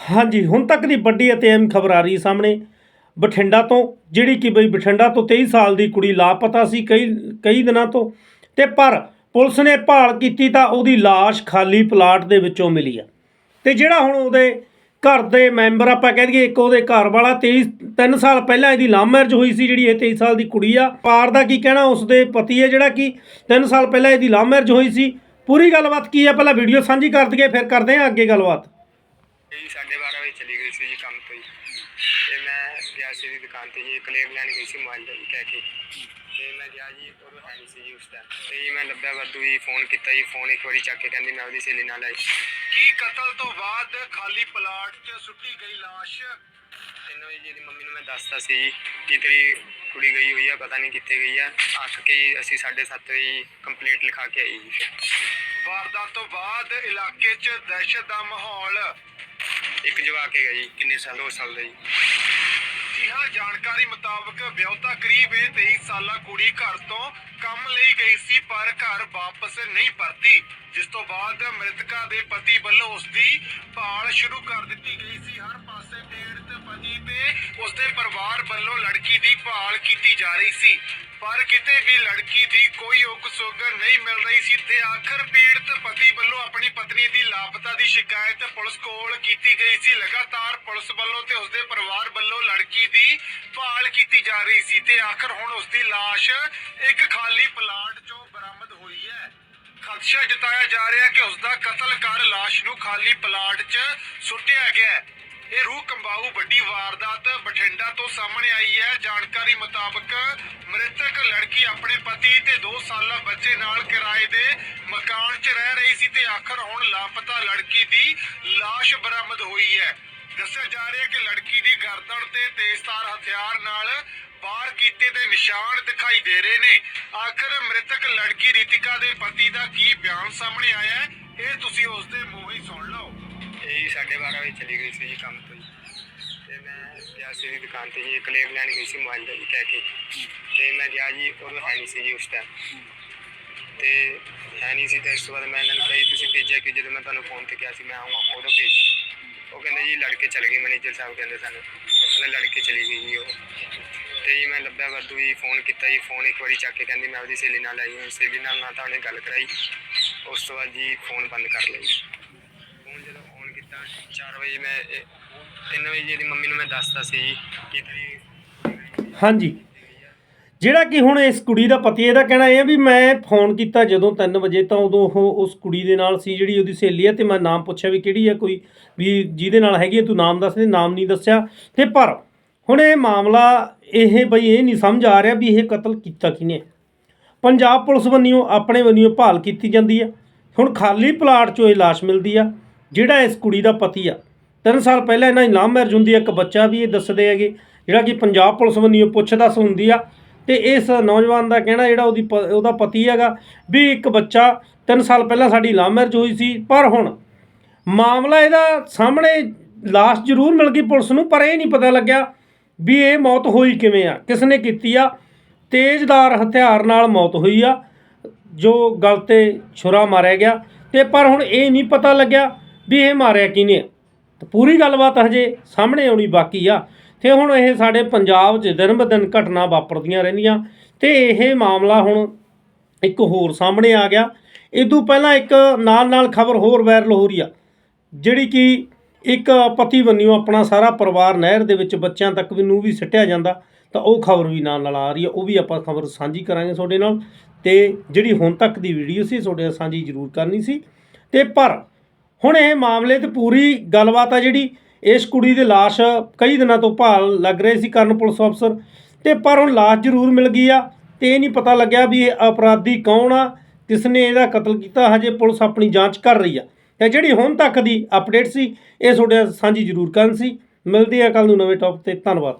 ਹਾਂਜੀ, ਹੁਣ ਤੱਕ ਦੀ ਵੱਡੀ ਅਤੇ ਅਹਿਮ ਖਬਰ ਆ ਰਹੀ ਸਾਹਮਣੇ। ਬਠਿੰਡਾ ਤੋਂ, ਜਿਹੜੀ ਕਿ ਬਈ ਬਠਿੰਡਾ ਤੋਂ 23 ਸਾਲ ਦੀ ਕੁੜੀ ਲਾਪਤਾ ਸੀ ਕਈ ਕਈ ਦਿਨਾਂ ਤੋਂ, ਤੇ ਪਰ ਪੁਲਿਸ ਨੇ ਭਾਲ ਕੀਤੀ ਤਾਂ ਉਹਦੀ ਲਾਸ਼ ਖਾਲੀ ਪਲਾਟ ਦੇ ਵਿੱਚੋਂ ਮਿਲੀ ਆ। ਤੇ ਜਿਹੜਾ ਹੁਣ ਉਹਦੇ ਘਰ ਦੇ ਮੈਂਬਰ ਆਪਾਂ ਕਹਿ ਦਈਏ, ਇੱਕ ਉਹਦੇ ਘਰ ਵਾਲਾ 23 3 ਸਾਲ ਪਹਿਲਾਂ ਇਹਦੀ ਲਵ ਮੈਰਿਜ ਹੋਈ ਸੀ ਜਿਹੜੀ ਇਹ 23 ਸਾਲ ਦੀ ਕੁੜੀ ਆ। ਪਾਰ ਦਾ ਕੀ ਕਹਿਣਾ, ਉਸਦੇ ਪਤੀ ਹੈ ਜਿਹੜਾ ਕਿ 3 ਸਾਲ ਪਹਿਲਾਂ ਇਹਦੀ ਲਵ ਮੈਰਿਜ ਹੋਈ ਸੀ। ਪੂਰੀ ਗੱਲਬਾਤ ਕੀ ਹੈ ਪਹਿਲਾਂ ਵੀਡੀਓ ਸਾਂਝੀ ਕਰ ਦਈਏ, ਫਿਰ ਕਰਦੇ ਹਾਂ ਅੱਗੇ ਗੱਲਬਾਤ। ਜੀ ਸਾਢੇ ਬਾਰਾਂ ਵਜੇ ਚਲੀ ਗਈ ਸੀ ਜੀ ਕੰਮ ਤੋਂ ਹੀ ਤੇ ਮੈਂ ਗਿਆ ਸੀ ਦੀ ਦੁਕਾਨ ਤੇ ਜੀ ਕਲੇਮ ਲੈਣ ਗਈ ਸੀ ਮੋਬਾਈਲ ਦਾ ਜੀ ਕਹਿ ਕੇ। ਤੇ ਮੈਂ ਗਿਆ ਜੀ ਉਹ ਹੈ ਨਹੀਂ ਸੀ ਜੀ ਉਸ ਟਾਈਮ ਤੇ ਜੀ ਮੈਂ ਲੱਭਿਆ ਵਾਧੂ ਜੀ ਫੋਨ ਕੀਤਾ ਜੀ ਫੋਨ ਇੱਕ ਵਾਰੀ ਚੱਕ ਕੇ ਕਹਿੰਦੀ ਮੈਂ ਉਹਦੀ ਸਹੇਲੀ ਨਾਲ ਆਈ। ਕੀ ਕਤਲ ਤੋਂ ਬਾਅਦ ਖਾਲੀ ਪਲਾਟ 'ਚ ਸੁੱਟੀ ਗਈ ਲਾਸ਼? ਤਿੰਨ ਜੀ ਇਹਦੀ ਮੰਮੀ ਨੂੰ ਮੈਂ ਦੱਸਤਾ ਸੀ ਜੀ ਕਿ ਤੇਰੀ ਕੁੜੀ ਗਈ ਹੋਈ ਆ ਪਤਾ ਨਹੀਂ ਕਿੱਥੇ ਗਈ ਆ। ਅੱਕ ਕੇ ਅਸੀਂ 7:30 ਵਜੇ ਕੰਪਲੀਟ ਲਿਖਾ ਕੇ ਆਈ ਜੀ। ਵਾਰਦਾਤ ਤੋਂ ਬਾਅਦ ਇਲਾਕੇ 'ਚ ਦਹਿਸ਼ਤ ਦਾ ਮਾਹੌਲ। ਜਵਾਕ ਹੈਗਾ ਜੀ, ਕਿੰਨੇ ਸਾਲ 2 ਸਾਲ ਦਾ ਜੀ। ਜੀ ਹਾਂ, ਜਾਣਕਾਰੀ ਮੁਤਾਬਕ ਵਿਆਹੁਤਾ ਕਰੀਬ 23 ਸਾਲਾ ਕੁੜੀ ਘਰ ਤੋਂ ਕੰਮ ਲਈ ਗਈ ਸੀ, ਪਰ ਘਰ ਵਾਪਸ ਨਹੀਂ ਪਰਤੀ, ਜਿਸ ਤੋਂ ਬਾਅਦ ਮ੍ਰਿਤਕਾ ਦੇ ਪਤੀ ਵੱਲੋਂ ਉਸ ਦੀ ਭਾਲ ਸ਼ੁਰੂ ਕਰ ਦਿੱਤੀ ਗਈ ਸੀ। ਹਰ ਪਾਸੇ ਪੀੜਤ ਪਤੀ ਤੇ ਉਸ ਦੇ ਪਰਿਵਾਰ ਵੱਲੋਂ ਲੜਕੀ ਦੀ ਭਾਲ ਕੀਤੀ ਜਾ ਰਹੀ ਸੀ। ਪਰ ਕਿਤੇ ਵੀ ਲੜਕੀ ਦੀ ਕੋਈ ਉਗ ਨਹੀਂ ਮਿਲ ਰਹੀ ਸੀ ਤੇ ਆਖਰ ਪੀੜਤ ਪਤੀ ਵੱਲੋਂ ਆਪਣੀ ਪਤਨੀ ਦੀ ਲਾਪਤਾ ਦੀ ਸ਼ਿਕਾਇਤ ਪੁਲਿਸ ਕੋਲ ਕੀਤੀ ਗਈ ਸੀ। ਲਗਾਤਾਰ ਪੁਲਿਸ ਵੱਲੋਂ ਤੇ ਉਸਦੇ ਪਰਿਵਾਰ ਵੱਲੋਂ ਲੜਕੀ ਦੀ ਭਾਲ ਕੀਤੀ ਜਾ ਰਹੀ ਸੀ ਤੇ ਆਖਰ ਹੁਣ ਉਸਦੀ ਲਾਸ਼ ਇੱਕ ਖਾਲੀ ਪਲਾਟ 'ਚੋਂ ਬਰਾਮਦ ਹੋਈ ਹੈ। ਖਦਸ਼ਾ ਜਤਾਇਆ ਜਾ ਰਿਹਾ ਹੈ ਕਿ ਉਸਦਾ ਕਤਲ ਕਰ ਲਾਸ਼ ਨੂੰ ਖਾਲੀ ਪਲਾਟ 'ਚ ਸੁੱਟਿਆ ਗਿਆ ਇਹ ਰੂਹ ਕੰਬਾਊ ਵੱਡੀ ਵਾਰਦਾਤ ਬਠਿੰਡਾ ਤੋਂ ਸਾਹਮਣੇ ਆਈ ਹੈ। ਜਾਣਕਾਰੀ ਮੁਤਾਬਕ ਮ੍ਰਿਤਕ ਲੜਕੀ ਆਪਣੇ ਪਤੀ ਤੇ 2 ਸਾਲਾ ਬੱਚੇ ਨਾਲ ਕਿਰਾਏ ਦੇ ਮਕਾਨ 'ਚ ਰਹਿ ਰਹੀ ਸੀ ਤੇ ਆਖਰ ਹੁਣ ਲਾਪਤਾ ਲੜਕੀ ਦੀ ਲਾਸ਼ ਬਰਾਮਦ ਹੋਈ ਹੈ। ਦੱਸਿਆ ਜਾ ਰਿਹਾ ਹੈ ਕਿ ਲੜਕੀ ਦੀ ਗਰਦਨ ਤੇ ਤੇਜ਼ਧਾਰ ਹਥਿਆਰ ਨਾਲ ਵਾਰ ਕੀਤੇ ਦੇ ਨਿਸ਼ਾਨ ਦਿਖਾਈ ਦੇ ਰਹੇ ਨੇ। ਆਖਰ ਮ੍ਰਿਤਕ ਲੜਕੀ ਰੀਤਿਕਾ ਦੇ ਪਤੀ ਦਾ ਕੀ ਬਿਆਨ ਸਾਹਮਣੇ ਆਇਆ ਹੈ, ਇਹ ਤੁਸੀਂ ਉਸ ਦੇ ਮੂੰਹੋਂ ਹੀ ਸੁਣ ਲਓ। ਜੀ, ਸਾਢੇ ਬਾਰਾਂ ਵਜੇ ਚਲੀ ਗਈ ਸੀ ਜੀ ਕੰਮ ਤੋਂ ਜੀ। ਤੇ ਮੈਂ ਗਿਆ ਸੀ ਦੀ ਦੁਕਾਨ ਤੇ ਜੀ ਕਲੇਮ ਲੈਣ ਗਈ ਸੀ ਮੋਬਾਈਲ ਦਾ ਜੀ ਕਹਿ ਕੇ। ਤੇ ਮੈਂ ਗਿਆ ਜੀ ਉਹ ਹੈ ਨਹੀਂ ਸੀ ਜੀ ਉਸ ਟਾਈਮ ਤੇ ਹੈ ਨਹੀਂ ਸੀ ਤੇ ਇਸ ਤੋਂ ਬਾਅਦ ਮੈਂ ਇਹਨਾਂ ਨੂੰ ਕਿਹਾ ਜੀ, ਤੁਸੀਂ ਭੇਜਿਆ ਕਿ ਜਦੋਂ ਮੈਂ ਤੁਹਾਨੂੰ ਫੋਨ ਤੇ ਕਿਹਾ ਸੀ, ਮੈਂ ਆਉਂਗਾ ਉਦੋਂ ਭੇਜ। ਉਹ ਕਹਿੰਦੇ ਜੀ, ਲੜਕੇ ਚਲੇ ਗਏ ਮੈਨੇਜਰ ਸਾਹਿਬ ਕਹਿੰਦੇ ਸਾਨੂੰ। ਕਹਿੰਦੇ ਲੜਕੇ ਚਲੀ ਗਈ ਜੀ ਉਹ। ਤੇ ਜੀ ਮੈਂ ਲੱਭਿਆ ਵਾਧੂ ਜੀ ਫੋਨ ਕੀਤਾ ਜੀ ਫੋਨ ਇੱਕ ਵਾਰੀ ਚੱਕ ਕੇ ਕਹਿੰਦੀ, ਮੈਂ ਉਹਦੀ ਸਹੇਲੀ ਨਾਲ ਆਈ ਹਾਂ, ਸਹੇਲੀ ਨਾਲ ਨਾ ਤਾਂ ਉਹਨੇ ਗੱਲ ਕਰਾਈ। ਉਸ ਤੋਂ ਬਾਅਦ ਜੀ ਫੋਨ ਬੰਦ ਕਰ ਲਿਆ ਜੀ। 4 ਵਜੇ ਮੈਂ 3 ਵਜੇ ਜੀ ਮੰਮੀ ਨੂੰ ਮੈਂ ਦੱਸਤਾ ਸੀ ਕਿ ਤੇਰੀ ਹਾਂਜੀ। ਜਿਹੜਾ ਕਿ ਹੁਣ ਇਸ ਕੁੜੀ ਦਾ ਪਤੀ ਇਹਦਾ ਕਹਿਣਾ ਇਹ ਆ ਵੀ ਮੈਂ ਫੋਨ ਕੀਤਾ ਜਦੋਂ 3 ਵਜੇ ਤਾਂ ਉਦੋਂ ਉਹ ਉਸ ਕੁੜੀ ਦੇ ਨਾਲ ਸੀ ਜਿਹੜੀ ਉਹਦੀ ਸਹੇਲੀ ਹੈ ਤੇ ਮੈਂ ਨਾਮ ਪੁੱਛਿਆ ਵੀ ਕਿਹੜੀ ਹੈ ਕੋਈ, ਵੀ ਜਿਹਦੇ ਨਾਲ ਹੈਗੀ ਤੂੰ ਨਾਮ ਦੱਸ ਦੇ, ਨਾਮ ਨਹੀਂ ਦੱਸਿਆ। ਤੇ ਪਰ ਹੁਣ ਇਹ ਮਾਮਲਾ ਇਹ ਬਈ ਇਹ ਨਹੀਂ ਸਮਝ ਆ ਰਿਹਾ ਵੀ ਇਹ ਕਤਲ ਕੀਤਾ ਕਿਹਨੇ ਪੰਜਾਬ ਪੁਲਿਸ ਵੱਲੋਂ ਆਪਣੇ ਵੱਲੋਂ ਭਾਲ ਕੀਤੀ ਜਾਂਦੀ ਹੈ। ਹੁਣ ਖਾਲੀ ਪਲਾਟ 'ਚੋਂ ਇਹ ਲਾਸ਼ ਮਿਲਦੀ ਆ। ਜਿਹੜਾ ਇਸ ਕੁੜੀ ਦਾ ਪਤੀ ਆ, ਤਿੰਨ ਸਾਲ ਪਹਿਲਾਂ ਇਹਨਾਂ ਦੀ ਲਵ ਮੈਰਿਜ ਹੁੰਦੀ ਆ, ਇੱਕ ਬੱਚਾ ਵੀ ਇਹ ਦੱਸਦੇ ਹੈਗੇ, ਜਿਹੜਾ ਕਿ ਪੰਜਾਬ ਪੁਲਿਸ ਵੱਲੋਂ ਪੁੱਛ-ਦੱਸ ਹੁੰਦੀ ਆ, ਤੇ ਇਸ ਨੌਜਵਾਨ ਦਾ ਕਹਿਣਾ ਜਿਹੜਾ ਉਹਦੀ ਪ- ਉਹਦਾ ਪਤੀ ਹੈਗਾ ਵੀ ਇੱਕ ਬੱਚਾ ਤਿੰਨ ਸਾਲ ਪਹਿਲਾਂ ਸਾਡੀ ਲਵ ਮੈਰਿਜ ਹੋਈ ਸੀ, ਪਰ ਹੁਣ ਮਾਮਲਾ ਇਹਦਾ ਸਾਹਮਣੇ ਲਾਸ਼ ਜ਼ਰੂਰ ਮਿਲ ਗਈ ਪੁਲਿਸ ਨੂੰ, ਪਰ ਇਹ ਨਹੀਂ ਪਤਾ ਲੱਗਿਆ ਵੀ ਇਹ ਮੌਤ ਹੋਈ ਕਿਵੇਂ ਆ, ਕਿਸ ਨੇ ਕੀਤੀ ਆ ਤੇਜ਼ਦਾਰ ਹਥਿਆਰ ਨਾਲ ਮੌਤ ਹੋਈ ਆ, ਜੋ ਗਲ ਤੇ ਛੁਰਾ ਮਾਰਿਆ ਗਿਆ, ਤੇ ਪਰ ਹੁਣ ਇਹ ਨਹੀਂ ਪਤਾ ਲੱਗਿਆ ਵੀ ਇਹ ਮਾਰਿਆ ਕਿਹਨੇ ਤੇ ਪੂਰੀ ਗੱਲਬਾਤ ਹਜੇ ਸਾਹਮਣੇ ਆਉਣੀ ਬਾਕੀ ਆ। ਤੇ ਹੁਣ ਇਹ ਸਾਡੇ ਪੰਜਾਬ 'ਚ ਦਿਨ ਬ ਦਿਨ ਘਟਨਾ ਵਾਪਰਦੀਆਂ ਰਹਿੰਦੀਆਂ। ਤੇ ਇਹ ਮਾਮਲਾ ਹੁਣ ਇੱਕ ਹੋਰ ਸਾਹਮਣੇ ਆ ਗਿਆ। ਇਦੋਂ ਪਹਿਲਾਂ ਇੱਕ ਨਾਲ ਨਾਲ ਖਬਰ ਹੋਰ ਵਾਇਰਲ ਹੋ ਰਹੀ ਆ। ਜਿਹੜੀ ਕਿ ਇੱਕ ਪਤੀ ਬੰਨਿਓ ਆਪਣਾ ਸਾਰਾ ਪਰਿਵਾਰ ਨਹਿਰ ਦੇ ਵਿੱਚ ਬੱਚਿਆਂ ਤੱਕ ਵੀ ਨੂੰ ਵੀ ਸਿੱਟਿਆ ਜਾਂਦਾ। ਤਾਂ ਉਹ ਖਬਰ ਵੀ ਨਾਲ ਨਾਲ ਆ ਰਹੀ ਆ। ਉਹ ਵੀ ਆਪਾਂ ਖਬਰ ਸਾਂਝੀ ਕਰਾਂਗੇ ਤੁਹਾਡੇ ਨਾਲ। ਤੇ ਜਿਹੜੀ ਹੁਣ ਤੱਕ ਦੀ ਵੀਡੀਓ ਸੀ, ਤੁਹਾਡੇ ਨਾਲ ਸਾਂਝੀ ਜ਼ਰੂਰ ਕਰਨੀ ਸੀ। ਤੇ ਪਰ ਹੁਣ ਇਹ ਮਾਮਲੇ ਤੇ ਪੂਰੀ ਗੱਲਬਾਤ ਆ ਜਿਹੜੀ, ਇਸ ਕੁੜੀ ਦੇ ਲਾਸ਼ ਕਈ ਦਿਨਾਂ ਤੋਂ ਭਾਲ ਲੱਗ ਰਹੇ ਸੀ ਕਰਨ ਪੁਲਿਸ ਅਫਸਰ, ਤੇ ਪਰ ਹੁਣ ਲਾਸ਼ ਜ਼ਰੂਰ ਮਿਲ ਗਈ ਆ, ਤੇ ਇਹ ਨਹੀਂ ਪਤਾ ਲੱਗਿਆ ਵੀ ਇਹ ਅਪਰਾਧੀ ਕੌਣ ਆ ਕਿਸ ਨੇ ਇਹਦਾ ਕਤਲ ਕੀਤਾ, ਹਜੇ ਪੁਲਿਸ ਆਪਣੀ ਜਾਂਚ ਕਰ ਰਹੀ ਆ। ਤੇ ਜਿਹੜੀ ਹੁਣ ਤੱਕ ਦੀ ਅਪਡੇਟ ਸੀ, ਇਹ ਤੁਹਾਡੇ ਸਾਂਝੀ ਜ਼ਰੂਰ ਕਰਨ ਸੀ। ਮਿਲਦੇ ਆ ਕੱਲ ਨੂੰ ਨਵੇਂ ਟੌਪਿਕ ਤੇ, ਧੰਨਵਾਦ।